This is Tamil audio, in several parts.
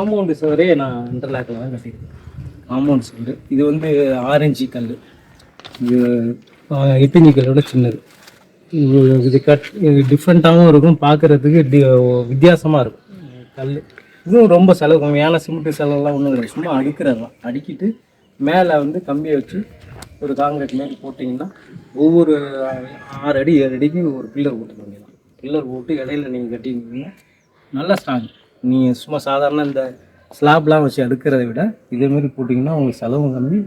காம்பவுண்டு சுவரே நான் இன்டர்லாக்கில் தான் கட்டியிருக்கேன். காம்பவுண்ட் சுவர். இது வந்து ஆரஞ்சு கல் இது ஆஹ், கல்லோட சின்னது. இது கட் இது டிஃப்ரெண்ட்டாகவும் இருக்கும். பார்க்குறதுக்கு டி வித்தியாசமாக இருக்கும். கல் இதுவும் ரொம்ப செலவு கம்மியான சிமெண்ட் செலவுலாம் ஒன்றும் கிடையாது. சும்மா அடுக்கிறது தான். அடுக்கிட்டு மேலே வந்து கம்பியை வச்சு ஒரு காங்கிரீட் மாரி போட்டிங்கன்னா ஒவ்வொரு ஆறு அடி ஏழு அடிக்கு ஒரு பில்லர் போட்டு வேண்டியதான் பில்லர் போட்டு இடையில நீங்கள் கட்டிங்கன்னா நல்லா ஸ்ட்ராங் நீங்கள் சும்மா சாதாரண இந்த ஸ்லாப்லாம் வச்சு அடுக்கிறத விட இதே மாதிரி போட்டிங்கன்னா உங்களுக்கு செலவு கம்மி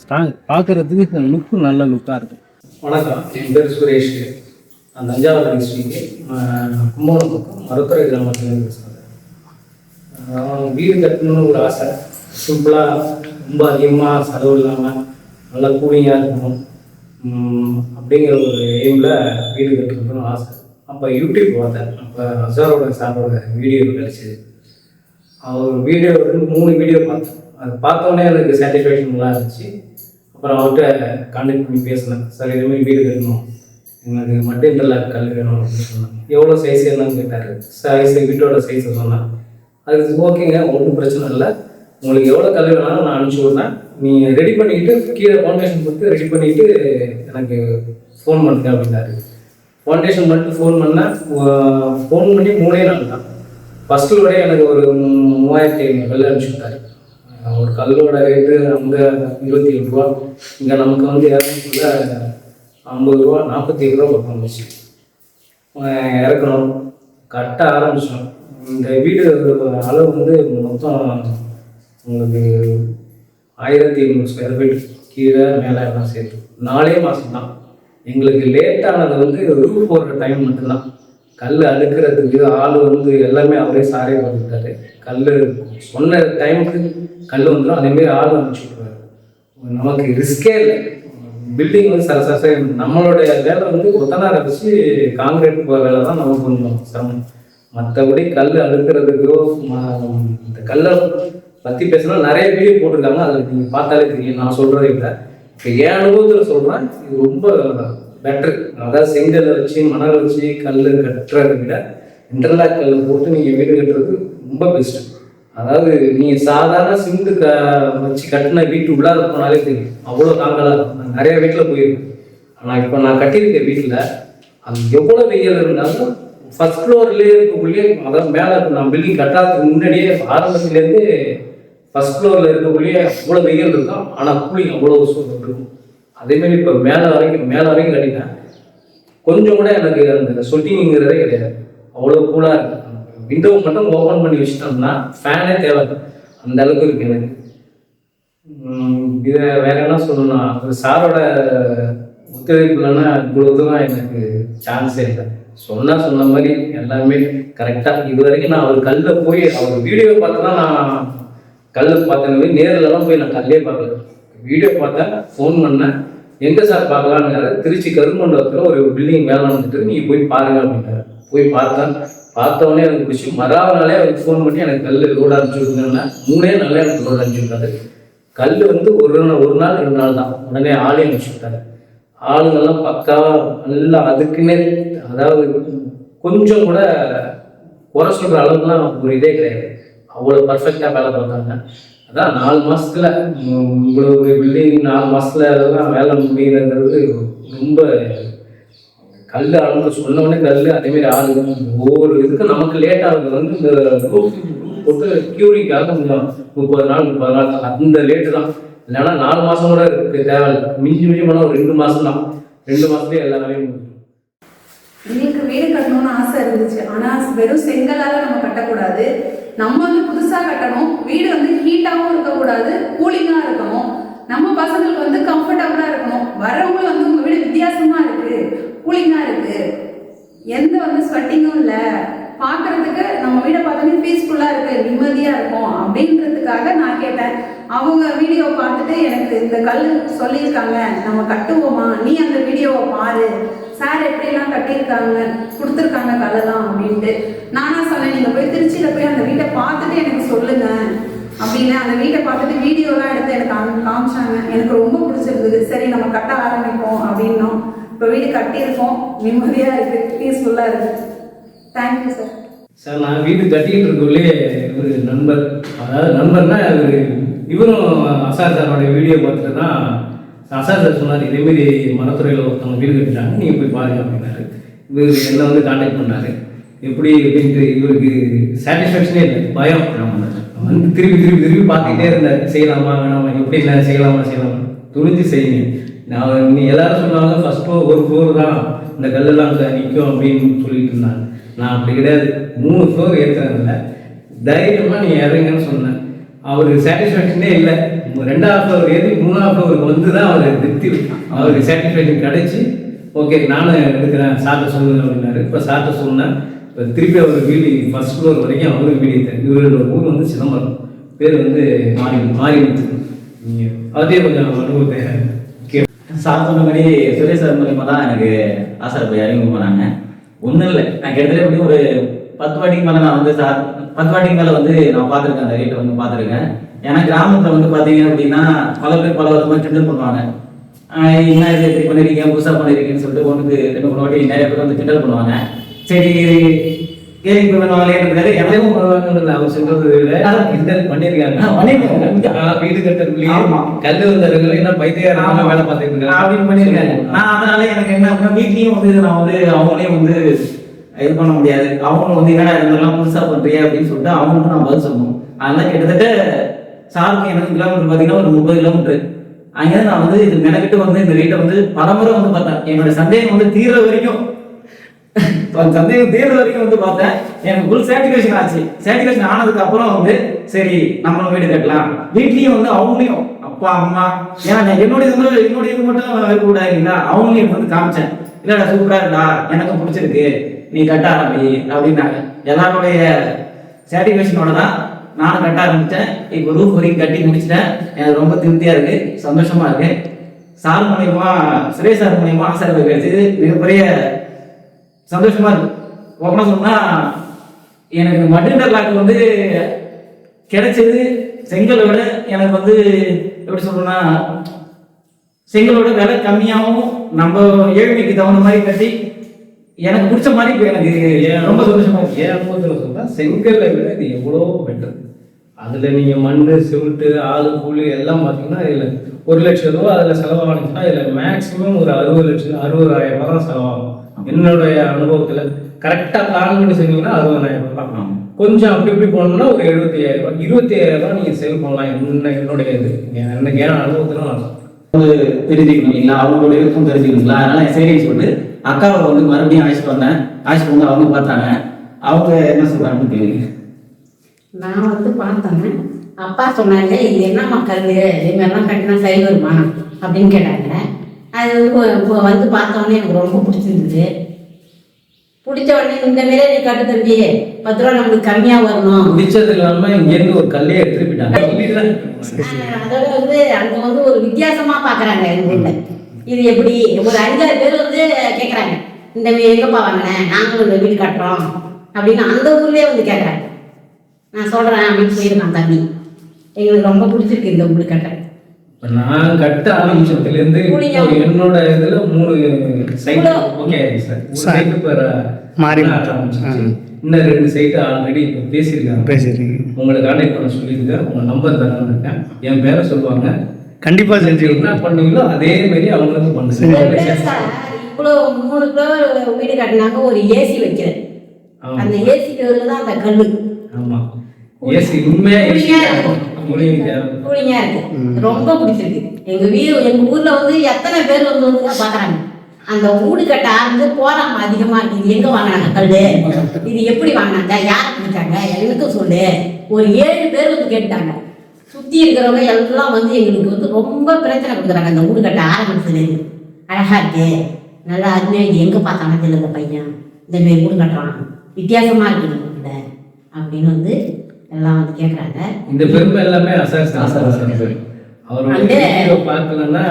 ஸ்ட்ராங் பார்க்குறதுக்கு லுக்கு நல்ல லுக்காக இருக்கும். வணக்கம். என் பேர் சுரேஷ். நான் தஞ்சாவூர் டிஸ்ட்ரிக்ட் கும்பகோணம் பக்கம் மருத்துவரை கிராமத்தில் பேசுகிறேன் வீடு கட்டணும்னு ஒரு ஆசை. சிம்பிளாக ரொம்ப அதிகமாக செலவு இல்லாமல் நல்லா கூலிங்காக இருக்கணும். அப்படிங்கிற ஒரு எய்மில் வீடு கட்டணும்னு ஆசை. அப்போ யூடியூப் பார்த்தேன். அப்போ அசாரோட சாரோட வீடியோ கிடச்சிது. அவர் வீடியோ மூணு வீடியோ பார்த்தேன் அது பார்த்தோன்னே எனக்கு சாட்டிஸ்ஃபேக்ஷன்லாம் நல்லா இருந்துச்சு. அப்புறம் அவர்கிட்ட கான்டாக்ட் பண்ணி பேசினேன். சார் இதுமாதிரி வீடு வேணும் எனக்கு மட்டும் இன்டர்லாக் கல் வேணும் அப்படின்னு சொன்னாங்க. எவ்வளோ சைஸ் என்னன்னு கேட்டார். சைஸ் வீட்டோட சைஸை சொன்னான் அது ஓகேங்க ஒன்றும் பிரச்சனை இல்லை. உங்களுக்கு எவ்வளோ கல் வேணாலும் நான் அனுப்பிச்சி விடுறேன். நீங்கள் ரெடி பண்ணிக்கிட்டு கீழே ஃபவுண்டேஷன் கொடுத்து ரெடி பண்ணிக்கிட்டு எனக்கு ஃபோன் பண்ணுங்க அப்படின்னாரு. ஃபவுண்டேஷன் மட்டும் ஃபோன் பண்ணால் ஃபோன் பண்ணி மூணே நாள் தான். ஃபஸ்ட்டில் எனக்கு ஒரு மூவாயிரத்தி ஐநூறு கல் அனுப்பிச்சி ஒரு கல்லோட ரேட்டு அங்கே இருபத்தி ஏழு ரூபா. இங்கே நமக்கு வந்து இரநூறுல ஐம்பது ரூபா நாற்பத்தி ஏழு ரூபா பக்கம் வந்துச்சு. இறக்கணும் கட்ட ஆரம்பிச்சோம். இந்த வீடு அளவு வந்து மொத்தம் உங்களுக்கு ஆயிரத்தி ஐநூறு ஸ்கொயர் ஃபீட் கீழே மேலே எல்லாம் சேர்த்து. நாலே மாதம் தான் எங்களுக்கு லேட்டானது வந்து ரூஃப் போடுற டைம் மட்டும்தான். கல் அழுக்கிறதுக்கு ஆள் வந்து எல்லாமே அவரே சாரே வந்துட்டாரு. கல் சொன்ன டைமுக்கு கல் வந்துடும் அதேமாரி ஆள் அனுப்பிச்சு விட்ருவாரு நமக்கு ரிஸ்கே இல்லை. பில்டிங் வந்து சர சர நம்மளுடைய வேலை வந்து கொத்தனாரை வச்சு காங்கிரீட் போகிற வேலை தான் நமக்கு கொஞ்சம் சிரமம் மற்றபடி கல் அழுக்கிறதுக்கோ இந்த கல்லை பற்றி பேசினா நிறைய வீடியோ போட்டிருக்காங்க. அதில் நீங்கள் பார்த்தாலே தெரியும். நான் சொல்கிறதை விட. இப்போ என் அனுபவத்தில் சொல்கிறேன் இது ரொம்ப பெட்ரு அதாவது செங்கல்லை வச்சு மணல் வச்சு கல் கட்டுறதை விட இன்டர்லாக் கல் போட்டு நீங்கள் வீடு கட்டுறது ரொம்ப பெஸ்ட்டு அதாவது நீங்கள் சாதாரண சிமெண்ட் க வச்சு கட்டின வீட்டு உள்ளார போனாலே தெரியும். அவ்வளோ தாங்கலாக இருக்கும் நான் நிறைய வீட்டில் போயிருக்கேன். ஆனால் இப்போ நான் கட்டியிருக்க வீட்டில் அது எவ்வளோ வெயில் இருந்தாலும் ஃபர்ஸ்ட் ஃப்ளோர்லேயே இருக்கக்குள்ளே அதாவது மேலே நான் பில்டிங் கட்டாததுக்கு முன்னாடியே ஆரம்பத்துலேருந்து ஃபர்ஸ்ட் ஃப்ளோரில் இருக்கக்குள்ளேயே அவ்வளோ வெயில் இருக்கும். ஆனால் கூலிங் அவ்வளோ சூப்பர் இருக்கும். அதேமாரி இப்போ மேலே வரைக்கும் மேலே வரைக்கும் கட்டிட்டேன். கொஞ்சம் கூட எனக்கு அந்த சொட்டிங்கிறதே கிடையாது. அவ்வளோ கூலாக இருக்குது விண்டோ மட்டும் ஓப்பன் பண்ணி வச்சுட்டோம்னா ஃபேனே தேவை. அந்த அளவுக்கு இருக்கு எனக்கு. இதை வேற என்ன சொல்லணும்னா ஒரு சாரோட ஒத்துழைப்பு இல்லைன்னா இவ்வளோ தூரம் எனக்கு சான்ஸே இல்லை. சொன்னால் சொன்ன மாதிரி எல்லாமே கரெக்டாக இது வரைக்கும் நான் அவர் கல்லில் போய் அவர் வீடியோ பார்த்து தான் நான் கல் பார்த்தேன். தான் போய் நான் கல்லே பார்க்கல. வீடியோ பார்த்தேன் ஃபோன் பண்ணேன். எங்கே சார் பார்க்கலான்னு திருச்சி கருமண்டபத்தில் ஒரு பில்டிங் மேலே வந்துட்டு நீ போய் பாருங்க அப்படின்னாரு. போய் பார்த்தேன் பார்த்த உடனே எனக்கு பிடிச்சி மறாவனாலே நாளே அவருக்கு ஃபோன் பண்ணி எனக்கு கல் ரோடு அனுப்பிச்சு விடுங்கன்னா மூணே நாளே எனக்கு ரோடு அனுப்பிச்சு விட்டாரு. கல் வந்து ஒரு நாள் ஒரு நாள் ரெண்டு நாள் தான். உடனே ஆளே அனுப்பிச்சு விட்டாரு. ஆளுங்கெல்லாம் பக்காவா நல்லா அதுக்குன்னே அதாவது கொஞ்சம் கூட குறை சொல்கிற அளவுக்குலாம் ஒரு இதே கிடையாது. அவ்வளோ பர்ஃபெக்டாக வேலை பார்த்தாங்க. அதான் நாலு மாசத்துல இவ்வளவு இவ்வளோ பில்டிங் நாலு மாசத்துல அதெல்லாம் வேலை முடியுதுங்கிறது ரொம்ப கல் அளவு சொன்னவொடனே கல் அதேமாரி ஆளுங்க ஒவ்வொரு இதுக்கும் நமக்கு லேட் ஆகுது. வந்து இந்த ரூஃப் போட்டு கியூரிங்காக கொஞ்சம் முப்பது நாள் முப்பது நாள். அந்த லேட்டு தான். இல்லைன்னா நாலு மாசம் கூட இருக்கு. தேவையில்லை. மிஞ்சி மிஞ்சி போனால் ஒரு ரெண்டு மாசம் தான். ரெண்டு மாசத்துலயே எல்லாமே வேலையும் எங்களுக்கு வீடு கட்டணும்னு ஆசை இருந்துச்சு. ஆனா வெறும் செங்கலால நம்ம கட்டக்கூடாது. நம்ம வந்து புதுசா கட்டணும். வீடு வந்து ஹீட்டாவும் இருக்கக்கூடாது கூலிங்கா இருக்கணும் நம்ம பசங்களுக்கு வந்து கம்ஃபர்டபுளா இருக்கணும் வரவங்க வந்து உங்க வீடு வித்தியாசமா இருக்கு கூலிங்கா இருக்கு எந்த வந்து ஸ்வெட்டிங்கும் இல்ல பார்க்கறதுக்கு நம்ம வீடை பார்த்தோன்னே பீஸ்ஃபுல்லா இருக்கு நிம்மதியா இருக்கும் அப்படின்றதுக்காக நான் கேட்டேன் அவங்க வீடியோ பார்த்துட்டு எனக்கு இந்த கல் சொல்லியிருக்காங்க. நம்ம கட்டுவோமா? நீ அந்த வீடியோவை பாரு. சார் எப்படியெல்லாம் கட்டியிருக்காங்க? கொடுத்துருக்காங்க கல்லெல்லாம் அப்படின்ட்டு. நானா சொன்னேன் நீங்கள் போய் திருச்சியில் போய் அந்த வீட்டை பார்த்துட்டு எனக்கு சொல்லுங்க. அப்படின்னு அந்த வீட்டை பார்த்துட்டு வீடியோலாம் எடுத்து எனக்கு காமிச்சாங்க. எனக்கு ரொம்ப பிடிச்சிருந்தது. சரி நம்ம கட்ட ஆரம்பிப்போம் அப்படின்னோம். இப்போ வீடு கட்டியிருக்கோம். நிம்மதியாக இருக்குது பீஸ்ஃபுல்லாக இருக்குது தேங்க்யூ சார் சார் நான் வீடு கட்டிக்கிட்டு இருக்கக்குள்ளே ஒரு நண்பர் அதாவது நண்பர்னா இவர் இவரும் அசார் சாரோட வீடியோ பார்த்துட்டு தான் அசார் சார் சொன்னார் இதேமாரி மரத்துறையில் ஒருத்தவங்க வீடு கட்டிட்டாங்க நீங்கள் போய் பாருங்க அப்படின்னாரு. இவர் என்னை வந்து காண்டாக்ட் பண்ணாரு. எப்படி? அப்படின்ட்டு இவருக்கு சாட்டிஸ்ஃபேக்ஷனே இல்லை பயம். வந்து திருப்பி திருப்பி திருப்பி பார்த்துக்கிட்டே இருந்தார். செய்யலாமா வேணாமா? எப்படி இல்லை? செய்யலாமா செய்யலாமா? துணிஞ்சு செய்யுங்க. நான் நீ எல்லாரும் சொன்னாங்க ஃபஸ்ட்டு ஒரு ஃப்ளோர் தான். இந்த கல்லெல்லாம் நிற்கும் அப்படின்னு சொல்லிட்டு இருந்தாங்க. நான் அப்படி கிடையாது. மூணு ஃப்ளோர் ஏற்றுறதில்ல தைரியமாக நீ இறங்குன்னு சொன்னேன் அவருக்கு சாட்டிஸ்ஃபேக்ஷனே இல்லை. ரெண்டாவது ஃப்ளோர் ஏறி மூணாவது ஃப்ளோருக்கு வந்து தான் அவர் திருப்தி அவருக்கு சாட்டிஸ்ஃபேக்ஷன் கிடைச்சி ஓகே நானும் எடுக்கிறேன். சார்ட்ட சொல்லுங்க அப்படின்னாரு. இப்போ சார்ட்ட சொன்னேன் இப்போ திருப்பி அவர் வீடு ஃபர்ஸ்ட் ஃப்ளோர் வரைக்கும் அவருக்கு வீடு எடுத்தார் இவரோட ஊர் வந்து சிதம்பரம். பேர் வந்து மாரி மாரிமுத்து. நீங்கள் அதே கொஞ்சம் அனுபவத்தை கே சார் சொன்னபடி சுரேஷ் சார் மூலியமாக தான் எனக்கு ஆசார் போய் அறிமுகம் பண்ணாங்க ஒன்றும் இல்லை நான் கிட்டத்தட்ட எப்படி ஒரு பத்து வாட்டிக்கு மேலே நான் வந்து சார் பத்து வாட்டிக்கு மேலே வந்து நான் பார்த்துருக்கேன். அந்த ரேட்டை வந்து பார்த்துருக்கேன். ஏன்னா கிராமத்தில் வந்து பார்த்தீங்க அப்படின்னா பல பேர் பல விதமாக கிண்டல் பண்ணுவாங்க. என்ன இது இப்படி பண்ணிருக்கீங்க? புதுசாக பண்ணிருக்கீங்கன்னு சொல்லிட்டு ஒன்றுக்கு ரெண்டு மூணு வாட்டி நிறைய பேர் வந்து கிண்டல் பண்ணுவாங்க. சரி கேள்வி பண்ணுவாங்களேன்றது எனக்கு எதையும் பண்ணுவாங்கன்னு அவர் சொல்றதை பண்ணிருக்காங்க. ஆ, வீடு கட்டுறதுலயே. கல்லு வந்தவர்கள் என்ன பைத்தியாரமா வேலை பார்த்துட்டு இருக்காங்க. அப்படின்னு பண்ணியிருக்காங்க. நான் அதனால எனக்கு என்ன வீட்லயும் வந்து நான் வந்து அவங்களையும் வந்து இது பண்ண முடியாது. அவங்களும் வந்து என்னடா இதெல்லாம் புதுசா பண்றியா அப்படின்னு சொல்லிட்டு அவங்களுக்கு நான் பதில் சொல்லணும். அதனால கிட்டத்தட்ட சாருக்கு எனக்கு கிலோமீட்டர் பார்த்தீங்கன்னா ஒரு முப்பது கிலோமீட்டர். அங்கேருந்து நான் வந்து இது மெனக்கிட்டு வந்து இந்த வீட்டை வந்து பலமுறை வந்து பார்த்தேன். என்னோட சந்தேகம் வந்து தீர்ற வரைக்கும் சந்தேகம் தீர்ற வரைக்கும் வந்து பார்த்தேன். எனக்கு ஃபுல் சாட்டிஸ்ஃபேக்ஷன் ஆச்சு. சாட்டிஸ்ஃபேக்ஷன் ஆனதுக்கு அப்புறம் வந்து சரி நம்மளும் வீடு கட்டலாம். வீட்லயும் வந்து அவங்களையும் அப்பா அம்மா ஏன்னா நான் என்னுடைய இது என்னுடைய இது மட்டும் இருக்கக்கூடாது இல்லை அவங்களையும் வந்து காமிச்சேன். இல்லடா சூப்பரா இருக்கா எனக்கு பிடிச்சிருக்கு. நீ கட்ட ஆரம்பி அப்படின்னாங்க. எல்லாருடைய சாட்டிஸ்ஃபேக்ஷனோட தான் நானும் கட்ட ஆரம்பித்தேன் இப்போ ரூம் வரைக்கும் கட்டி முடிச்சிட்டேன். எனக்கு ரொம்ப திருப்தியா இருக்கு சந்தோஷமா இருக்கு. சார் மூலியமா சுரேஷ் சார் மூலியமா ஆசிரியர் கிடைச்சது. மிகப்பெரிய சந்தோஷமா இருக்கு. ஓப்பனா சொன்னா எனக்கு மட்டிண்டர் லாக் வந்து கிடைச்சது செங்கலை விட எனக்கு வந்து எப்படி சொல்றேன்னா செங்கலோட விலை கம்மியாகவும் நம்ம ஏழ்மைக்கு தகுந்த மாதிரி கட்டி எனக்கு பிடிச்ச மாதிரி இப்போ எனக்கு ரொம்ப சந்தோஷமா இருக்கு. என் அனுபவத்தில் சொல்றா செங்கல்லை விட இது எவ்வளோ பெட்டர் அதில் நீங்கள் மண் சிமெண்ட்டு ஆளு கூலி எல்லாம் பார்த்தீங்கன்னா இதில் ஒரு லட்சம் ரூபா அதில் செலவானுச்சுன்னா இதில் மேக்ஸிமம் ஒரு அறுபது லட்சம் அறுபதாயிரம் ரூபா தான் செலவாகும். என்னுடைய அனுபவத்தில் கரெக்டாக பிளான் பண்ணி செஞ்சீங்கன்னா அறுபதாயிரம் ரூபா தான் ஆமா. கொஞ்சம் அப்படி இப்படி போனோம்னா ஒரு எழுபத்தி ஐயாயிரம் ரூபாய். இருபத்தி ஐயாயிரம் ரூபாய் நீங்கள் சேவ் பண்ணலாம். என்ன என்னுடைய இது? எனக்கு ஏன் அனுபவத்தில் நான் தெரிஞ்சுக்கணும் இல்லைங்களா? அவங்களோட விருப்பம் தெரிஞ்சுக்கணுங்களா? அதனால சரின்னு சொல்லிட்டு அக்காவை வந்து மறுபடியும் அழைச்சிட்டு வந்தேன். அழைச்சிட்டு வந்து அவங்க பார்த்தாங்க. அவங்க என்ன சொல்றாங்கன்னு கேளுங்க. நான் வந்து பார்த்தேன். அப்பா சொன்னாங்க இது என்னம்மா கல் இது மாதிரிலாம் கட்டினா சரி வருமா? அப்படின்னு கேட்டாங்க. அது வந்து வந்து பார்த்த உடனே எனக்கு ரொம்ப பிடிச்சிருந்தது. பிடிச்ச உடனே இந்த மாரி நீ கட்டு தம்பி பத்து ரூபா நம்மளுக்கு கம்மியாக வரணும். பிடிச்சது இல்லாமல் இங்கேருந்து ஒரு கல்லே எடுத்துட்டு போயிட்டாங்க. அதோட வந்து அங்க வந்து ஒரு வித்தியாசமா பாக்குறாங்க எங்க ஊர்ல. இது எப்படி? ஒரு அஞ்சாறு பேர் வந்து கேக்குறாங்க. இந்த வீடு எங்கப்பா வாங்கினேன் நாங்களும் இந்த வீடு கட்டுறோம். அப்படின்னு அந்த ஊர்லயே வந்து கேக்குறாங்க. நான் சொல்றேன் அப்படின்னு சொல்லியிருக்கான் தம்பி. எங்களுக்கு ரொம்ப பிடிச்சிருக்கு இந்த வீடு கட்ட இப்ப நான் கட்ட ஆரம்பிச்சதுலேருந்து கூலிங்க. இப்போ என்னோட இதுல மூணு சைட் இவ்வளோ. ஓகே சார் மாறி இன்னும் ரெண்டு சைட்டு ஆல்ரெடி இப்போ பேசியிருக்காங்க. பேசிடுறீங்க உங்களை கான்டாக்ட் பண்ண சொல்லியிருக்கேன் உங்க நம்பர் தரேன் இருக்கேன். என் பேரை சொல்லுவாங்க. கண்டிப்பா செஞ்சு என்ன பண்ணீங்களோ அதே மாதிரி அவங்களுக்கும் பண்ணுங்க. இவ்வளவு மூணு பேர் வீடு கட்டினாங்க. ஒரு ஏசி வைக்கிறேன். அந்த ஏசி தான் அந்த கல்லு. ஆமா. ஏசி உண்மையா ஏசி கூலிங்கா இருக்கு. ரொம்ப பிடிச்சிருக்கு. எங்க வீடு எங்க ஊர்ல வந்து எத்தனை பேர் வந்து வந்து பாக்குறாங்க அந்த வீடு கட்ட ஆரம்பிச்சு போறாங்க அதிகமா. இருக்கு இது எங்க வாங்கினாங்க கல்லு இது எப்படி வாங்கினாங்க யார் பிடிச்சாங்க? எனக்கும் சொல்லு. ஒரு ஏழு பேர் வந்து கேட்டாங்க சுத்தி இருக்கிறவங்க எல்லாம் வந்து எங்களுக்கு வந்து ரொம்ப பிரச்சனை கொடுக்குறாங்க அந்த வீடு கட்ட ஆரம்பிச்சதுல இருந்து. அழகா இருக்கு. நல்லா அருமையா இது எங்க பார்த்தானு தெரியல இந்த பையன். இந்த மாரி வீடு கட்டுறான். வித்தியாசமா இருக்கு இந்த வீடு அப்படின்னு வந்து எல்லாம் வந்து கேக்குறாங்க. இந்த பெருமை எல்லாமே பார்க்கலன்னா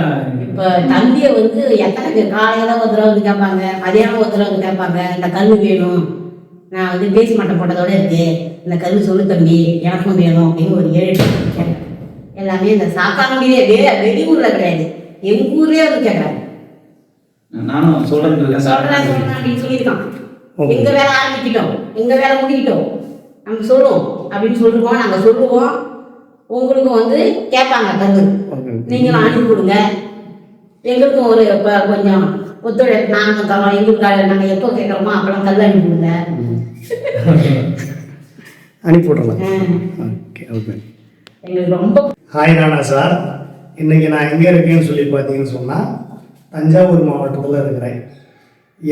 இப்போ தம்பியை வந்து எத்தனை பேர் காலையில ஒரு தடவை வந்து கேட்பாங்க மதியானம் ஒரு தடவை வந்து கேட்பாங்க இந்த கல் வேணும். நான் வந்து பேசி மட்டம் போட்டதோட இருக்கு. இந்த கல் சொல்லு தம்பி எனக்கும் வேணும் அப்படின்னு ஒரு ஏழு கேட்குறாங்க எல்லாமே இந்த சாத்தானுடைய வே வெளியூர்ல கிடையாது. எங்க ஊர்லயே வந்து கேட்குறாங்க நானும் சொல்றேன் சொல்றேன் அப்படின்னு சொல்லியிருக்கான். எங்க வேலை ஆரம்பிக்கிட்டோம். எங்க வேலை முடிக்கிட்டோம். நம்ம சொல்லுவோம் அப்படின்னு சொல்லுவோம் நாங்க சொல்லுவோம். உங்களுக்கும் வந்து கேட்பாங்க கருது. நீங்களும் அனுப்பி கொடுங்க. எங்களுக்கும் ஒரு இப்போ கொஞ்சம் ஒத்துழைப்பு நாங்கள் தரோம் எங்களுக்கு நாங்கள் எப்போ கேட்குறோமோ அப்பெல்லாம் கல் அனுப்பி கொடுங்க. அனுப்பி விட்றலாம் ஓகே ஓகே. எங்களுக்கு ரொம்ப ஹாய் நானா சார். இன்னைக்கு நான் எங்கே இருக்கேன்னு சொல்லி பார்த்தீங்கன்னு சொன்னால் தஞ்சாவூர் மாவட்டத்தில் இருக்கிறேன்.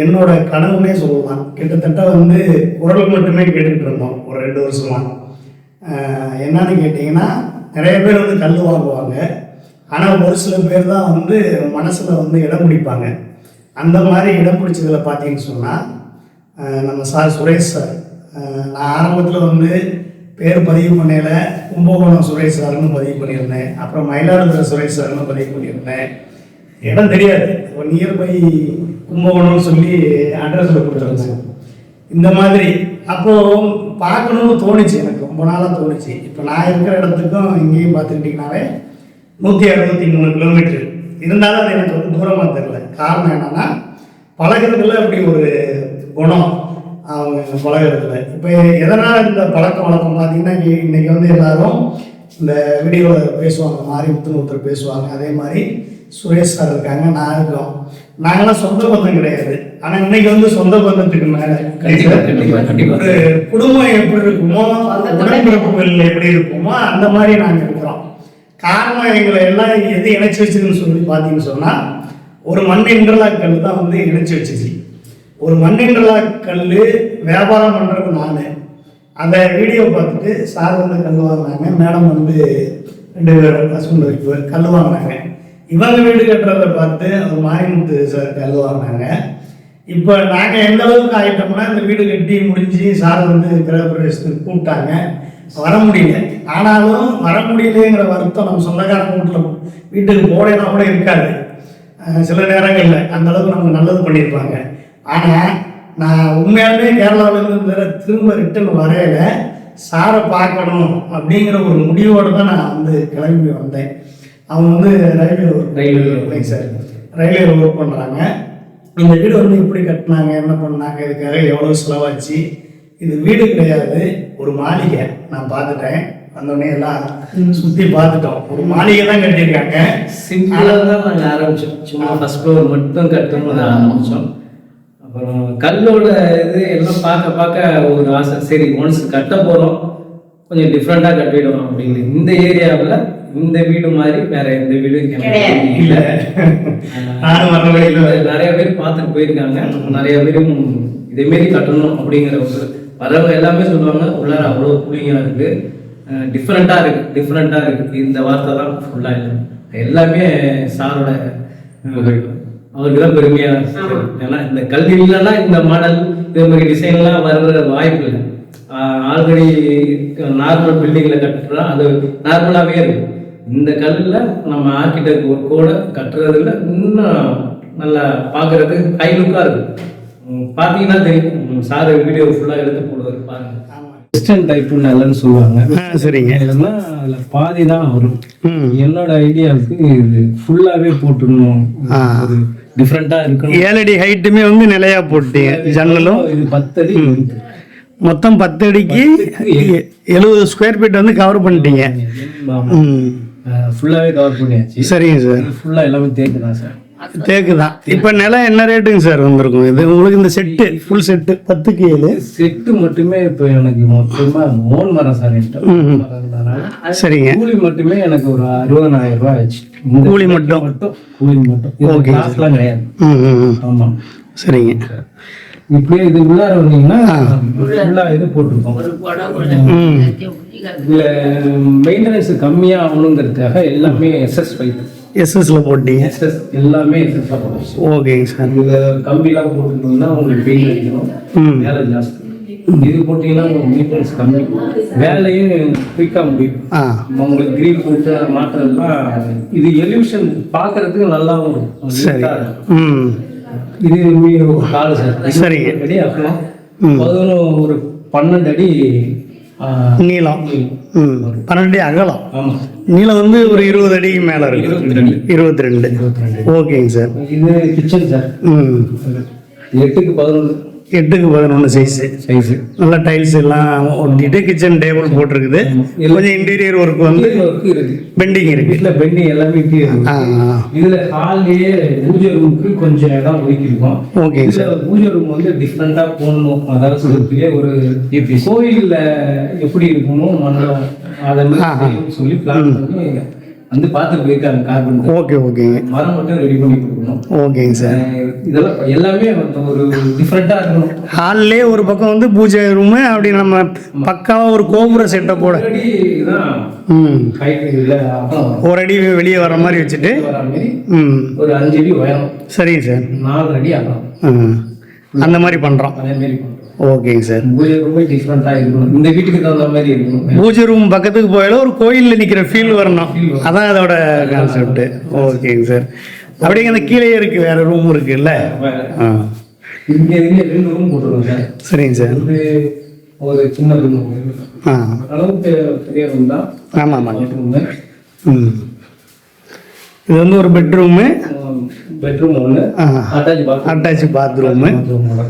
என்னோட கனவுனே சொல்லலாம். கிட்டத்தட்ட வந்து குரல் மட்டுமே கேட்டுக்கிட்டு இருந்தோம் ஒரு ரெண்டு வருஷமா. என்னன்னு கேட்டிங்கன்னா நிறைய பேர் வந்து கல் வாங்குவாங்க. ஆனால் ஒரு சில பேர் தான் வந்து மனசில் வந்து இடம் பிடிப்பாங்க. அந்த மாதிரி இடம் பிடிச்சதில் பார்த்தீங்கன்னு சொன்னால் நம்ம சார் சுரேஷ் சார். நான் ஆரம்பத்தில் வந்து பேர் பதிவு பண்ணையில் கும்பகோணம் சுரேஷ் சார்னு பதிவு பண்ணியிருந்தேன். அப்புறம் மயிலாடுதுறை சுரேஷ் சார்னு பதிவு பண்ணியிருந்தேன். இடம் தெரியாது. ஒரு நியர்பை கும்பகோணம்னு சொல்லி அட்ரஸில் கொடுத்துருந்தேன் இந்த மாதிரி அப்போது பார்க்கணும்னு தோணுச்சு எனக்கு. ரொம்ப நாளாக தோணுச்சு. இப்போ நான் இருக்கிற இடத்துக்கும் இங்கேயும் பார்த்துக்கிட்டிங்கனாவே நூற்றி அறுபத்தி மூணு கிலோமீட்டர் இருந்தாலும் அது எனக்கு வந்து தூரமாக தெரியல. காரணம் என்னன்னா பழகிறதுல அப்படி ஒரு குணம் அவங்க பழகிறதுல. இப்போ எதனால் இந்த பழக்க வழக்கம்? பார்த்தீங்கன்னா இன்னைக்கு வந்து எல்லாரும் இந்த வீடியோவில் பேசுவாங்க. மாறி முத்துன்னு ஒருத்தர் பேசுவாங்க. அதே மாதிரி சுரேஷ் சார் இருக்காங்க நான் இருக்கோம். நாங்களாம் சொந்த பந்தம் கிடையாது. ஆனால் இன்னைக்கு வந்து சொந்த பந்தத்துக்கு மேலே. ஒரு குடும்பம் எப்படி இருக்குமோ உடன்பிறப்புகள் எப்படி இருக்குமோ அந்த மாதிரி நாங்கள் இருக்கிறோம். காரணம் எங்களை எல்லாம் எது இணைச்சி வச்சுதுன்னு சொல்லி பார்த்தீங்கன்னு சொன்னால் ஒரு மண் இன்டர்லாக் கல் தான் வந்து இணைச்சி வச்சுச்சு ஒரு மண் இன்டர்லாக் கல் வியாபாரம் பண்ணுறது நான். அந்த வீடியோ பார்த்துட்டு சார் வந்து கல் வாங்கினாங்க மேடம் வந்து ரெண்டு பேரும் ஹஸ்பண்ட் ஒய்ஃபு கல் வாங்கினாங்க. இவங்க வீடு கட்டுறதை பார்த்து அவர் மாயமுத்து சார் கல் இப்போ நாங்கள் எந்த அளவுக்கு ஆகிட்டோம்னா இந்த வீடு கட்டி முடிஞ்சு சார் வந்து கிரகப்பிரவேசத்துக்கு கூப்பிட்டாங்க. வர முடியல. ஆனாலும் வர முடியலைங்கிற வருத்தம் நம்ம சொந்தக்காரங்க வீட்டில் வீட்டுக்கு போலேன்னா கூட இருக்காது. சில நேரங்களில் அந்த அளவுக்கு நமக்கு நல்லது பண்ணியிருப்பாங்க. ஆனால் நான் உண்மையாலுமே கேரளாவிலேருந்து வேற திரும்ப ரிட்டன் வரையில சாரை பார்க்கணும் அப்படிங்கிற ஒரு முடிவோடு தான் நான் வந்து கிளம்பி வந்தேன். அவங்க வந்து railway railway. Sir railway work பண்ணுறாங்க இந்த வீடு வந்து எப்படி கட்டினாங்க என்ன பண்ணாங்க இதுக்காக எவ்வளோ செலவாச்சு இது வீடு கிடையாது. ஒரு மாளிகை நான் பார்த்துட்டேன். வந்தோடனே எல்லாம் சுற்றி பார்த்துட்டோம். ஒரு மாளிகை தான் கட்டியிருக்காங்க. சிம்பிளாக தான் நாங்கள் ஆரம்பிச்சோம். சும்மா ஃபர்ஸ்ட் ஃப்ளோர் மட்டும் கட்டணும் ஆரம்பிச்சோம். அப்புறம் கல்லோட இது எல்லாம் பார்க்க பார்க்க ஒரு ஆசை. சரி ஒன்ஸ் கட்ட போகிறோம் கொஞ்சம் டிஃப்ரெண்ட்டாக கட்டிடுவோம் அப்படின்னு. இந்த ஏரியாவில் இந்த வீடு மாதிரி வேற எந்த வீடு கிடையாது. இல்லை. நிறைய பேர் பார்த்துட்டு போயிருக்காங்க. நிறைய பேரும் இதே மாரி கட்டணும் அப்படிங்கிற ஒரு வரவங்க எல்லாமே சொல்லுவாங்க. உள்ளார அவ்வளோ கூலிங்காக இருக்கு. டிஃப்ரெண்ட்டாக இருக்கு. டிஃப்ரெண்ட்டாக இருக்கு. இந்த வார்த்தை தான் ஃபுல்லாக இல்லை எல்லாமே சாரோட அவருக்கு தான் பெருமையாக இருக்கு. ஏன்னா இந்த கல்வி இல்லைன்னா இந்த மாடல் இதே மாதிரி டிசைன்லாம் வர்ற வாய்ப்பு இல்லை. ஆல்ரெடி நார்மல் பில்டிங்கில் கட்டுறா அது நார்மலாகவே இருக்கும் இந்த கல்லில் நம்ம ஆர்கிடெக்ட் ஒர்க்கோட கட்டுறதுல இன்னும் நல்லா பார்க்கறதுக்கு ஹை லுக்காக இருக்கும் பார்த்தீங்கன்னா தெரியும். சார் வீடியோ ஃபுல்லாக எடுத்து போடுவார் பாருங்க. வெஸ்டர்ன் டைப் நல்லன்னு சொல்லுவாங்க. சரிங்க. அதில் பாதி தான் வரும். என்னோட ஐடியாவுக்கு இது ஃபுல்லாகவே போட்டுடணும். ஒரு டிஃப்ரெண்ட்டாக இருக்கணும். ஏழடி ஹைட்டுமே வந்து நிலையா போட்டீங்க ஜன்னலும்? இது பத்தடி மொத்தம் பத்து அடிக்கு எ- எழுபது ஸ்கொயர் ஃபீட் வந்து கவர் பண்ணிட்டீங்க. ஃபுல்லாகவே கவர் பண்ணியாச்சு. சரிங்க சார். ஃபுல்லாக எல்லாமே தேக்கு தான் சார்? தேக்கு தான் இப்போ நிலம் என்ன ரேட்டுங்க சார் வந்திருக்கும்? இது உங்களுக்கு இந்த செட்டு ஃபுல் செட்டு பத்துக்கு ஏழு. செட்டு மட்டுமே இப்போ எனக்கு மொத்தமா மோன் மரம் சார் என்கிட்ட. சரிங்க. கூலி மட்டுமே எனக்கு ஒரு அறுபதனாயிரம் ரூபாய் ஆச்சு கூலி மட்டும்? மட்டும் கூலி மட்டும். Okay. காசுலாம் கிடையாது. ம் ம், ம். ஆமா. சரிங்க. இப்படியே இது உள்ளார வந்தீங்கன்னா ஃபுல்லா இது போட்டிருக்கோம் ம் இதுல மெயின்டெனன்ஸ் கம்மியா ஆகணுங்கிறதுக்காக எல்லாமே எஸ்எஸ் பைப் எஸ்எஸ்ல போட்டீங்க? எஸ்எஸ் எல்லாமே எஸ்எஸ் போட்டுச்சு ஓகேங்க சார். இது கம்பிலாம் போட்டுருந்தோம்னா உங்களுக்கு பெயின் அடிக்கணும். ம். வேலை ஜாஸ்தி. இது போட்டீங்கன்னா உங்களுக்கு மெயின்டெனன்ஸ் கம்மி. வேலையும் குயிக்காக முடியும். உங்களுக்கு கிரீன் போட்டு மாற்றுறதுலாம் இது எலிவிஷன் பார்க்கறதுக்கு நல்லாவும் இருக்கும். சரி. இது கால் சார். சரிங்க. அடி. பதினொன்று ஒரு பன்னெண்டு அடி நீளம். பன்னெண்டு அகலம். நீளம் வந்து ஒரு இருபது அடிக்கு மேலே இருக்கு. இருபத்தி ரெண்டு. ஓகேங்க சார். இது கிச்சன் சார் எட்டுக்கு பதினொன்று. எட்டுக்கு பதினொன்று சைஸு சைஸு நல்லா டைல்ஸ் எல்லாம் ஒட்டிட்டு கிச்சன் டேபிள் போட்டிருக்குது. கொஞ்சம் இன்டீரியர் ஒர்க் வந்து பெண்டிங் இருக்கு. வீட்டில் பெண்டிங் எல்லாமே. இதுல ஹால்லயே பூஜை ரூமுக்கு கொஞ்சம் இடம் ஒதுக்கிருக்கோம் ஓகே இதுல பூஜை ரூம் வந்து டிஃப்ரெண்டா போடணும். அதாவது சொல்றதுக்கே ஒரு கோயில்ல எப்படி இருக்கணும் மண்டலம் அதை சொல்லி பிளான் பண்ணி வந்து பார்த்துட்டு போயிருக்காங்க கார்பன் ஓகே ஓகேங்க மரம் மட்டும் ரெடி பண்ணி கொடுக்கணும். ஓகேங்க சார் இதெல்லாம் எல்லாமே ஒரு டிஃப்ரெண்டா இருக்கணும். ஹால்லே ஒரு பக்கம் வந்து பூஜை ரூமு அப்படி நம்ம பக்காவாக ஒரு கோபுர அகலம் வரும். ஒரு அடி வெளியே வர மாதிரி வச்சுட்டு. ம். ஒரு அஞ்சு அடி உயரம். சரிங்க சார் நாலு அடி அந்த மாதிரி பண்ணுறோம் அதே மாதிரி ஓகேங்க சார் பூஜை ரொம்ப இருக்கணும். இந்த வீட்டுக்கு தகுந்த மாதிரி இருக்கணும். பூஜை ரூம் பக்கத்துக்கு போயாலும் ஒரு கோயிலில் நிற்கிற ஃபீல் வரணும். அதான் அதோட கான்செப்ட் ஓகேங்க சார் அப்படியே அந்த கீழே இருக்கு வேற ரூம் இருக்குல்ல? ஆ. இங்க இங்க ரெண்டு ரூம் போட்டுருவோம் சார் சரிங்க சார் இது ஒரு சின்ன ரூம் ஆ. அளவுக்கு பெரிய ரூம் தான். ஆமாம் ஆமாங்க ரூம் ம். இது வந்து ஒரு பெட்ரூமு பெட்ரூம் ஒன்று அட்டாச் பாத்ரூம் அட்டாச் பாத்ரூமு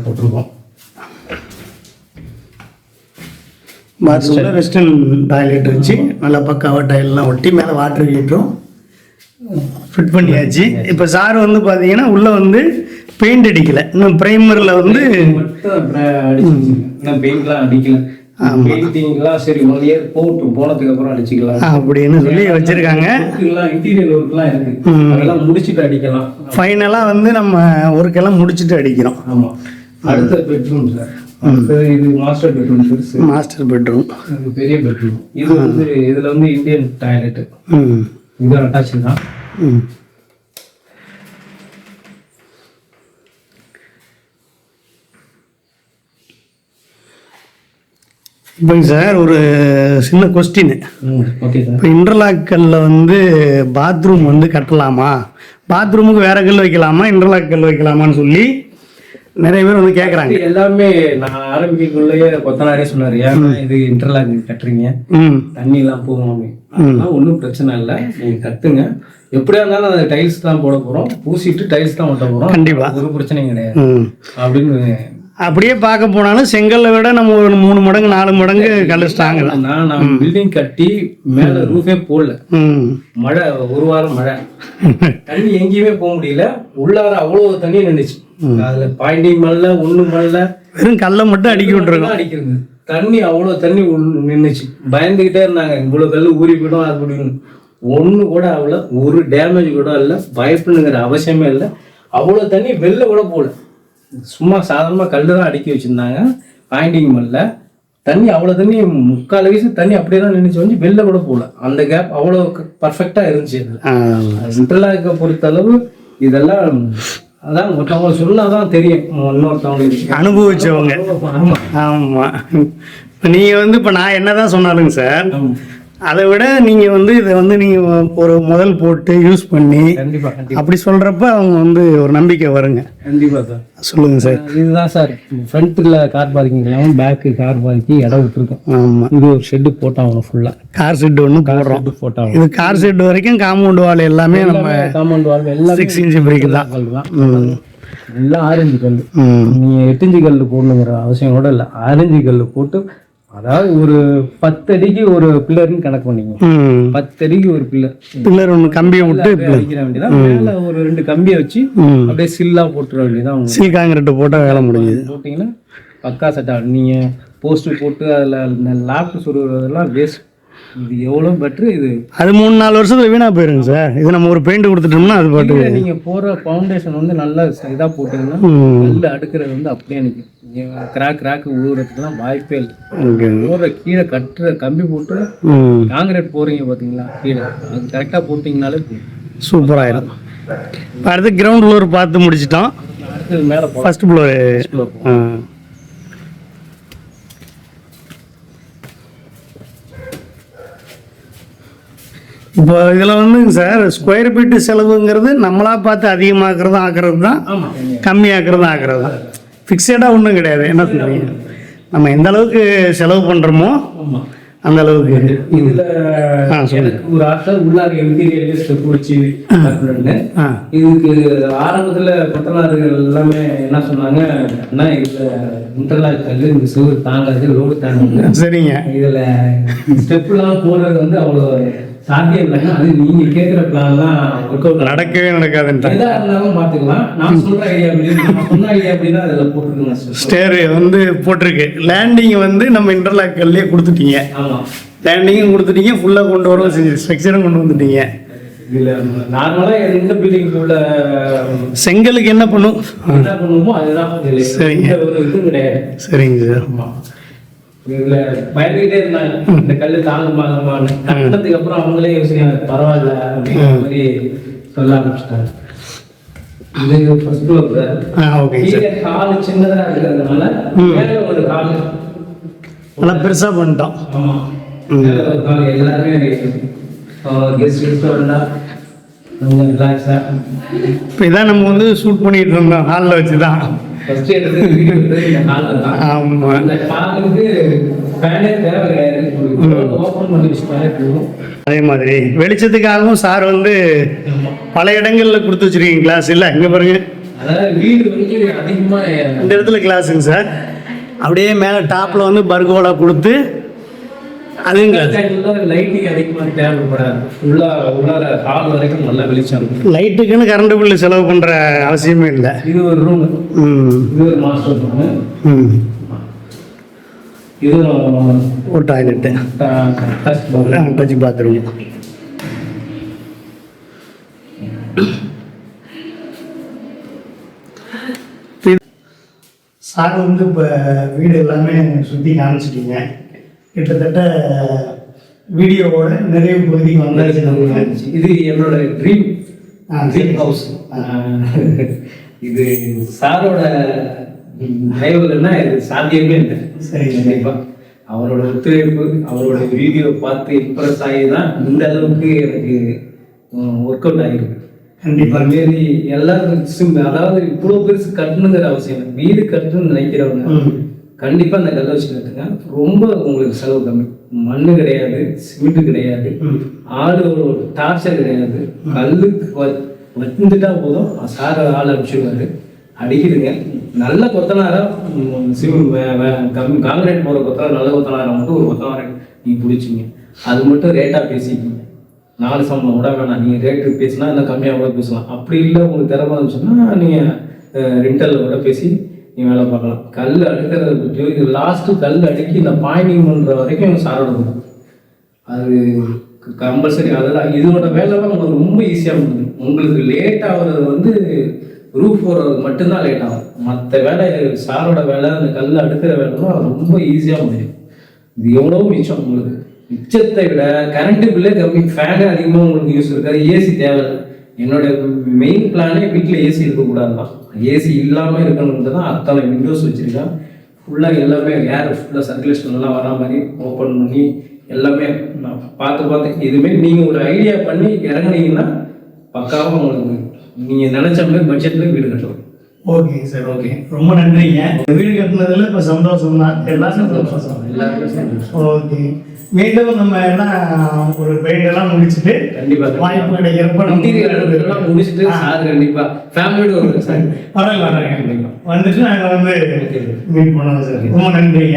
போட்டிருக்கோம். பாத்ரூமில் வெஸ்டர்ன் டாய்லெட் வச்சு நல்லா பக்காவாக டைல்லாம் ஒட்டி மேலே வாட்டர் ஹீட்டரும் ஃபிட் பண்ணியாச்சு. இப்போ சார் வந்து பார்த்தீங்கன்னா உள்ளே வந்து பெயிண்ட் அடிக்கல. இன்னும் ப்ரைமரில் வந்து பெயிண்ட்லாம் அடிக்கல. பெயிண்டிங்லாம் சரி ஒன் இயர் போட்டும் போனதுக்கு அப்புறம் அடிச்சுக்கலாம். அப்படின்னு சொல்லி வச்சுருக்காங்க. ஒர்க்குலாம் இன்டீரியர் ஒர்க்லாம் இருக்கு. ம். அதெல்லாம் முடிச்சுட்டு அடிக்கலாம். ஃபைனலாக வந்து நம்ம ஒர்க்கெல்லாம் முடிச்சுட்டு அடிக்கிறோம். அடுத்த பெட்ரூம் சார் இது மாஸ்டர் பெட்ரூம் பெருசு. மாஸ்டர் பெட்ரூம் பெரிய பெட்ரூம் இது வந்து இதுல வந்து இந்தியன் டாய்லெட் இது அட்டாச் தான். ம். இப்போங்க சார் ஒரு சின்ன கொஸ்டின் இப்போ இன்டர்லாக்கல்ல வந்து பாத்ரூம் வந்து கட்டலாமா? பாத்ரூமுக்கு வேற கல் வைக்கலாமா? இன்டர்லாக் கல் வைக்கலாமான்னு சொல்லி நிறைய பேர் வந்து கேட்குறாங்க எல்லாமே நான் ஆரம்பிக்கக்குள்ளேயே கொத்தனாரே சொன்னாரு ஏன்னா இது இன்டர்லாக் கட்டுறீங்க? ம். தண்ணி எல்லாம் போகும் அப்படின்னு ஒன்றும் பிரச்சனை இல்லை நீங்க கட்டுங்க எப்படியா இருந்தாலும் அந்த டைல்ஸ் தான் போட போறோம். பூசிட்டு டைல்ஸ் தான் ஒட்ட போறோம். கண்டிப்பா. ஒரு பிரச்சனையும் கிடையாது. அப்படின்னு அப்படியே பார்க்க போனாலும் செங்கல்லை விட நம்ம ஒரு மூணு மடங்கு நாலு மடங்கு ஸ்ட்ராங் நான் நான் பில்டிங் கட்டி மேல ரூஃபே போடல. மழை ஒரு வாரம் மழை. தண்ணி எங்கேயுமே போக முடியல. உள்ளார அவ்வளவு தண்ணி நின்றுச்சு அதுல பாயிண்டிங் மல்ல ஒண்ணு மல்ல வெறும் கல்லை மட்டும் அடிக்கி விட்டுருக்கோம் அடிக்கிறது. தண்ணி அவ்வளவு தண்ணி உள்ள நின்னுச்சு. பயந்துகிட்டே இருந்தாங்க. இவ்வளவு கல்லு ஊறி போயிடும் அது அப்படின்னு ஒண்ணு கூட ஆகல ஒரு டேமேஜ் கூட இல்ல பயப்படணுங்கிற அவசியமே இல்லை. அவ்வளவு தண்ணி வெளில கூட போகல. சும்மா சாதாரணமா கல்லு தான் அடுக்கி வச்சிருந்தாங்க. பாயிண்டிங் மல்ல தண்ணி அவ்வளவு தண்ணி முக்கால் வயசு தண்ணி அப்படியே தான் நின்றுச்சு வந்து வெளில கூட போகல. அந்த கேப் அவ்வளோ பர்ஃபெக்டா இருந்துச்சு. இன்டர்லாக்க பொறுத்த அளவு இதெல்லாம் அதான் ஒருத்தவங்க சொன்னாதான் தெரியும். இன்னொருத்தவங்களுக்கு அனுபவிச்சவங்க. ஆமா. ஆமாம் இப்போ நீங்கள் வந்து இப்போ நான் என்னதான் சொன்னாலுங்க சார் ஆமா. அதை விட நீங்கள் வந்து இதை வந்து நீங்கள் ஒரு முதல் போட்டு யூஸ் பண்ணி அப்படி சொல்கிறப்ப அவங்க வந்து ஒரு நம்பிக்கை வருங்க. கண்டிப்பா சார். சொல்லுங்கள் சார். இதுதான் சார். ஃப்ரண்ட்ல கார் பார்க்கிங் இல்லாமல் பேக்கு கார் பார்க்கிங் இடம் விட்டுருக்கோம். ஆமாம் இது ஒரு ஷெட்டு போட்டாகணும் ஃபுல்லா கார் செட் ஒன்று போடுறோம். போட்டாகணும் இது கார் செட் வரைக்கும் காம்பவுண்ட் வால் எல்லாமே நம்ம காம்பவுண்ட் வால் எல்லாம் சிக்ஸ் இன்ச் பிரேக் தான். எல்லாம் ஆரஞ்சு கல் ம். நீங்க எட்டுஞ்சு கல் போடணுங்கிற அவசியம் கூட இல்லை. ஆரஞ்சு கல் போட்டு அதாவது ஒரு பத்து அடிக்கு ஒரு பில்லர்னு கணக்கு பண்ணிங்க. ம். பத்து அடிக்கு ஒரு பில்லர் பில்லர் ஒன்று கம்பியை விட்டு அடிக்கிற வேண்டியதான் மேல ஒரு ரெண்டு கம்பியை வச்சு அப்படியே சில்லா போட்டுற வேண்டியதான் சீல் காங்கிரீட் போட்டால் வேலை முடிஞ்சுது. போட்டிங்கன்னா பக்கா செட் ஆகும் நீங்க போஸ்ட் போட்டு அதுல லேப்ட் சொருகிறதெல்லாம் வேஸ்ட் இது எவ்வளவு பெட்ரு இது? அது மூணு நாலு வருஷத்துல வீணா போயிருங்க சார். இது நம்ம ஒரு பெயிண்ட் கொடுத்துட்டோம்னா அது பாட்டு நீங்க போற ஃபவுண்டேஷன் வந்து நல்லா இதா போட்டீங்கன்னா கல் அடுக்கிறது வந்து அப்படியே நிற்கும் கிராக் கிராக் ஊறுறதுக்குலாம் வாய்ப்பே இல்லை. போடுற கீழே கட்டுற கம்பி போட்டு காங்கிரீட் போறீங்க பாத்தீங்களா? கீழே. அது கரெக்டா போட்டிங்கனாலே. சூப்பராயிரும் அடுத்து கிரவுண்ட் ஃப்ளோர் பார்த்து முடிச்சிட்டோம். அடுத்தது மேல ஃபர்ஸ்ட் ஃப்ளோரு இப்போ இதில் வந்து சார் ஸ்கொயர் ஃபீட்டு செலவுங்கிறது நம்மளா பார்த்து அதிகமாக்குறதும் ஆக்குறது தான் கம்மியாக்குறதும் ஆக்குறது தான். ஃபிக்ஸடாக ஒன்றும் கிடையாது. என்ன சொல்றீங்க? நம்ம எந்த அளவுக்கு செலவு பண்ணுறோமோ அந்த அளவுக்கு. இதுல ஒரு ஆசை உள்ளார இன்டீரியர் ஸ்டெப் வச்சு இதுக்கு ஆரம்பத்துல கொத்தனார்கள் எல்லாமே என்ன சொன்னாங்க அண்ணா இதுல இன்டர்லாக் கல்லு இந்த சுவர் தாங்காது லோடு தாங்க சரிங்க. இதுல ஸ்டெப்லாம் போடுறது வந்து அவ்வளவு சாத்தியம் இல்லைங்க அது நீங்க கேட்குற பிளான்லாம் ஒர்க் அவுட் நடக்கவே நடக்காதுன்ட்டாங்க எதா இருந்தாலும் பாத்துக்கலாம். நான் சொல்ற ஐடியா சொன்ன ஐடியா அப்படின்னா அதுல போட்டுருங்க ஸ்டேர் வந்து போட்டிருக்கு. லேண்டிங் வந்து நம்ம இன்டர்லாக் கல்லே கொடுத்துட்டீங்க. ஆமா. லேண்டிங்கும் கொடுத்துட்டீங்க ஃபுல்லாக கொண்டு வரவும் செஞ்சு ஸ்ட்ரக்சரும் கொண்டு வந்துட்டீங்க. இதுல நார்மலா எந்த பில்டிங் உள்ள செங்கலுக்கு என்ன பண்ணும்? என்ன பண்ணுவோமோ அதுதான். சரிங்க. ஒரு கிடையாது. சரிங்க சார் ஆமா. இதுல பயந்துகிட்டே இருந்தாங்க. இந்த கல்லு தாங்குமா தாங்குமான்னு கட்டினதுக்கு அப்புறம் அவங்களே யோசிக்காங்க பரவாயில்ல அப்படிங்கிற மாதிரி சொல்ல ஆரம்பிச்சிட்டாங்க. இது ஃபர்ஸ்ட் ஃப்ளோர் சார் ஹால் இருக்கிறதுனால மேல ஒரு ஹால் நல்லா பெருசாக பண்ணிட்டோம். ஆமா. மேல ஒரு ஹால் எல்லாருமே கெஸ்ட் இப்போ இதான் நம்ம வந்து ஷூட் பண்ணிட்டு இருந்தோம். ஹாலில் வச்சு தான் ஃபர்ஸ்ட் எடுத்து வீடியோ எடுத்தது இந்த ஹாலில் தான். ஆமாம் அந்த ஹாலுக்கு ஃபேனே தேவை கிடையாது. ஓப்பன் பண்ணி வச்சுட்டாலே போதும். அதே மாதிரி வெளிச்சத்துக்காகவும் சார் வந்து பல இடங்கள்ல கொடுத்து வச்சிருக்கீங்க கிளாஸ் இல்லை? இங்கே பாருங்க. அதாவது வீடு வந்து அதிகமா இந்த இடத்துல கிளாஸுங்க சார். அப்படியே மேலே டாப்பில் வந்து பர்கோலா கொடுத்து லைட்டுக்குன்னு கரண்ட் பில்லு செலவு பண்ணுற அவசியமே இல்லை. இது ஒரு ரூம் ம். இது ஒரு மாஸ்டர் ரூம் ம். இது ஒரு டாய்லெட்டு டச் பாத்ரூம் சார் வந்து இப்போ வீடு எல்லாமே சுற்றி காமிச்சிட்டீங்க. கிட்டத்தட்ட வீடியோவோட நிறைய பகுதிக்கு வந்தாச்சு இது என்னோட ட்ரீம் ட்ரீம் ஹவுஸ் இது சாரோட தயவுலன்னா இது சாத்தியமே இல்லை. சரி. கண்டிப்பா. அவரோட ஒத்துழைப்பு அவரோட வீடியோ பார்த்து இம்ப்ரெஸ் ஆகி தான் இந்த அளவுக்கு எனக்கு ஒர்க் அவுட் ஆகிருக்கு கண்டிப்பா. மாரி எல்லாரும் அதாவது இவ்வளோ பெருசு கட்டணுங்கிற அவசியம் இல்லை. வீடு கட்டணும்னு நினைக்கிறவங்க ம். கண்டிப்பா அந்த கல்லை வச்சு கட்டுங்க. ரொம்ப உங்களுக்கு செலவு கம்மி. மண்ணு கிடையாது சிமெண்ட் கிடையாது ம். ஆளோட டார்ச்சர் கிடையாது. கல்லுக்கு வந்துட்டா போதும். சார ஆள் அனுப்பிச்சுடுவாரு அடிக்குதுங்க. நல்ல கொத்தனாரா? காங்கிரீட் போற கொத்தனார் நல்ல கொத்தனாரா? மட்டும் ஒரு கொத்தனாரை நீங்க பிடிச்சிங்க. அது மட்டும் ரேட்டா பேசிக்கிங்க. நாலு சம்பளம் கூட வேணாம். நீங்க ரேட்டு பேசினா இன்னும் கம்மியாக கூட பேசலாம். அப்படி இல்லை உங்களுக்கு திறமை இருந்துச்சுன்னா நீங்க ரெண்டலில் கூட பேசி நீ வேலை பார்க்கலாம். கல் அடுக்கிறது லாஸ்ட்டு கல் அடுக்கி இந்த பாயிண்டிங் பண்ணுற வரைக்கும் சாரோட இருக்கும். அது கம்பல்சரி அதெல்லாம் இதோட வேலைலாம் உங்களுக்கு ரொம்ப ஈஸியாக முடியும் உங்களுக்கு லேட் ஆகுறது வந்து ரூஃப் போடுறது மட்டும்தான் லேட் ஆகும். மற்ற வேலை சாரோட வேலை அந்த கல் அடுக்கிற வேலைலாம் ரொம்ப ஈஸியாக முடியும். இது எவ்வளோ மிச்சம் உங்களுக்கு. மிச்சத்தை விட கரண்ட்டு பில்லே கம்மி. ஃபேனு அதிகமாக உங்களுக்கு யூஸ் இருக்காது ஏசி தேவை என்னோட மெயின் பிளானே வீட்டில் ஏசி இருக்கக்கூடாது தான் ஏசி இல்லாமல் இருக்கணுன்ட்டு தான் அத்தனை விண்டோஸ் வச்சுருக்கேன். ஃபுல்லாக எல்லாமே ஏர் ஃபுல்லாக சர்க்குலேஷன் எல்லாம் வரா மாதிரி ஓப்பன் பண்ணி எல்லாமே நான் பார்த்து பார்த்து இதுமாரி நீங்கள் ஒரு ஐடியா பண்ணி இறங்குனீங்கன்னா பக்காவாக உங்களுக்கு நீங்கள் நினச்ச மாதிரி பட்ஜெட்டில் வீடு கட்டலாம். ஓகே சார் ஓகே ரொம்ப நன்றிங்க. வீடு கட்டினதுல இப்போ சந்தோஷம் தான் எல்லாரும் சந்தோஷம். எல்லாருமே சந்தோஷம். ஓகே மீண்டும் நம்ம எல்லாம் ஒரு பெயிண்ட் எல்லாம் முடிச்சுட்டு கண்டிப்பா வாய்ப்பு கிடைக்கிறப்ப இன்டீரியர் முடிச்சுட்டு சார் கண்டிப்பா. ஃபேமிலியோட வருவேன் சார். வரேன் வரேன். வந்துட்டு நாங்கள் வந்து மீட் பண்ணுவோம் சார். ரொம்ப நன்றிங்க.